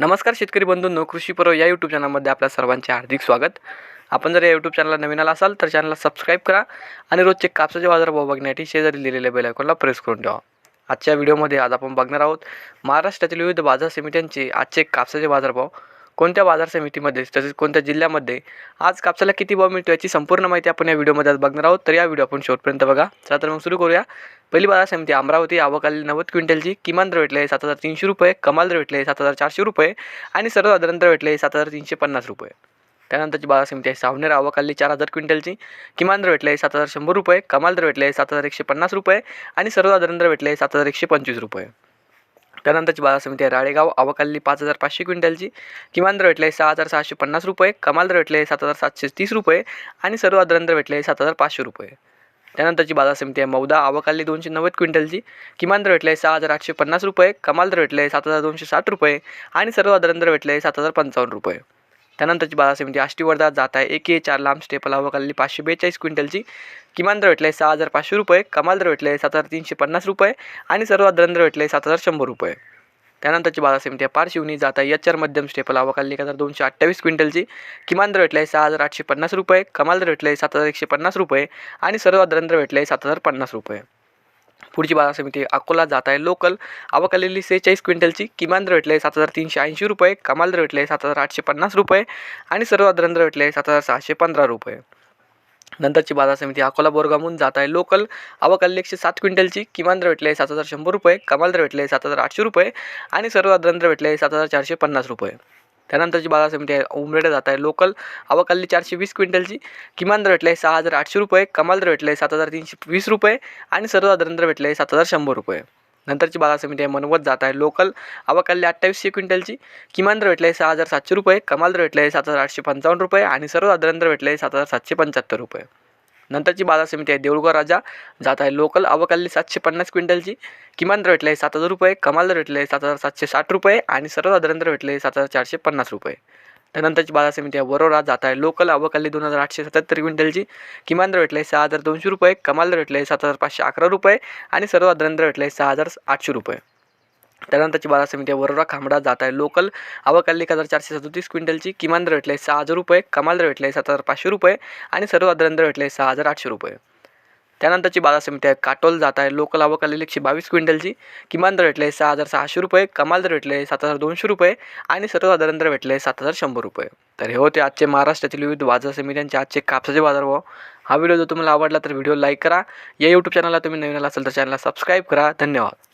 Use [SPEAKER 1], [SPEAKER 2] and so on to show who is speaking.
[SPEAKER 1] नमस्कार शेतकरी बंधूंनो कृषी पर्व या यूट्यूब चॅनलमध्ये आपल्या सर्वांचे हार्दिक स्वागत. आपण जर या यूट्यूब चॅनलला नवीन आला असाल तर चॅनलला सबस्क्राईब करा आणि रोजचे कापसाचे बाजारभाव बघण्यासाठी शेजारी लिहिलेल्या बेल आयकॉनला प्रेस करून ठेवा. आजच्या व्हिडिओमध्ये आज आपण बघणार आहोत महाराष्ट्रातील विविध बाजार समित्यांचे आजचे कापसाचे बाजारभाव. कोणत्या बाजार समितीमध्ये तसेच कोणत्या जिल्ह्यामध्ये आज कापसाला किती भाव मिळतो याची संपूर्ण माहिती आपण या व्हिडिओमध्ये आज बघणार आहोत. तर या व्हिडिओ आपण शेवटपर्यंत बघा. चला तर मग सुरू करूया. पहिली बाजार समिती अमरावती आवकाली नव्वद क्विंटलची किमान दर भेटले सात हजार तीनशे रुपये कमाल दर भेटले सात हजार चारशे रुपये आणि सर्वसाधारण दर भेटले सात हजार तीनशे पन्नास रुपये. त्यानंतरची बाजार समिती आहे सावनेर आवक चार हजार क्विंटलची किमान दर भेटले सात हजार शंभर रुपये कमाल दर भेटले सात हजार एकशे पन्नास रुपये आणि सर्वसाधारण दर भेटले सात हजार एकशे पंचवीस रुपये. त्यानंतरची बाजार समिती आहे राळेगाव. आवकाली पाच हजार पाचशे क्विंटलची. किमान दर भेटले सहा हजार सहाशे पन्नास रुपये कमाल दर भेटले सात हजार सातशे तीस रुपये आणि सर्व दर भेटले सात हजार पाचशे रुपये. त्यानंतरची बाजार समिती आहे मौदा. आवकाली दोनशे नव्वद क्विंटलची. किमान दर भेटले सहा हजार आठशे पन्नास रुपये कमाल दर भेटले सात हजार दोनशे साठ रुपये आणि सर्व दर भेटले सात हजार पंचावन्न रुपये. त्यानंतरची बाजार म्हणजे समिती आष्टी वर्धात जात आहे. एक ए चार लांब स्टेपल आवकाली पाचशे बेचाळीस क्विंटलची. किमान दर भेटले सहा हजार पाचशे रुपये कमाल दर भेटले सात हजार तीनशे पन्नास रुपये आणि सर्वसाधारण दर भेटले सात हजार शंभर रुपये. त्यानंतरची बाजार समिती आहे म्हणजे पारशिवनी जात आहे. एच आर मध्यम स्टेपल आवकाली एक हजार दोनशे अठ्ठावीस क्विंटलची. किमान दर भेटले सहा हजार आठशे पन्नास रुपये कमाल दर भेटले सात हजार एकशे पन्नास रुपये आणि सर्वसाधारण दर भेटले सात हजार पन्नास रुपये. पुढची बाजार समिती अकोला जात आहे. लोकल आवक आलेली सेहेचाळीस क्विंटलची. किमान दर भेटले सात हजार तीनशे ऐंशी रुपये. कमाल दर भेटले सात हजार आठशे पन्नास रुपये. आणि सर्वसाधारण दर भेटले सात हजार सहाशे पंधरा रुपये. नंतरची बाजार समिती अकोला बोरगामून जात आहे. लोकल आवक आलेली एकशे सात क्विंटलची. किमान दर भेटले सात हजार शंभर रुपये. कमाल दर भेटले सात हजार आठशे रुपये. आणि सर्वसाधारण दर भेटले सात हजार चारशे पन्नास रुपये. त्यानंतरची बाजार समिती आहे उमरेडा जात आहे. लोकल आवक चारशे वीस क्विंटलची. किमान दर भेटले सहा हजार आठशे रुपये कमाल दर भेटले सात हजार तीनशे वीस रुपये आणि सर्वसाधारण दर भेटले सात हजार शंभर रुपये. नंतरची बाजार समिती आहे मनवत जात आहे. लोकल आवक अठ्ठावीसशे क्विंटलची. किमान दर भेटले सहा हजार सातशे रुपये कमाल दर भेटले सात हजार आठशे पंचावन्न रुपये आणि सर्वसाधारण दर भेटले सात हजार सातशे पंच्याहत्तर रुपये. नंतरची बाजार समिती आहे देऊळगाव राजा. जात आहे लोकल. आवक आलेली सातशे पन्नास क्विंटलची. किमान दर भेटले सात हजार रुपये. कमाल दर भेटले सात हजार सातशे साठ रुपये. आणि सर्वसाधारण दर भेटले सात हजार चारशे पन्नास रुपये. त्यानंतरची बाजार समिती आहे वरोरा. जात आहे लोकल. आवक दोन हजार आठशे सत्याहत्तर क्विंटलची. किमान दर भेटले सहा हजार दोनशे रुपये. कमाल दर भेटले सात हजार पाचशे अकरा रुपये. आणि सर्वसाधारण दर भेटले सहा हजार आठशे रुपये. त्यानंतरची बाजार समिती आहे वरोरा खांबडा जात आहे. लोकल आवक आली एक हजार चारशे सदोतीस क्विंटलची किमान दर भेटले सहा हजार रुपये कमाल दर भेटले सात हजार पाचशे रुपये आणि सर्वसाधारण दर भेटले सहा हजार आठशे रुपये. त्यानंतरची बाजार समिती आहे. काटोल जात आहे. लोकल आवक आलेली एकशे बावीस क्विंटलची किमान दर भेटले सहा हजार सहाशे रुपये कमाल दर भेटले सात हजार दोनशे रुपये आणि सर्वसाधारण दर भेटले सात हजार शंभर रुपये. तर हे होते आजचे महाराष्ट्रातील विविध बाजार समित्यांचे आजचे कापसाचे बाजार भाव. हा व्हिडिओ जर तुम्हाला आवडला तर व्हिडिओ लाईक करा. या यूट्यूब चॅनलला तुम्ही नवीन आला असेल तर चॅनलला सबस्क्राईब करा. धन्यवाद.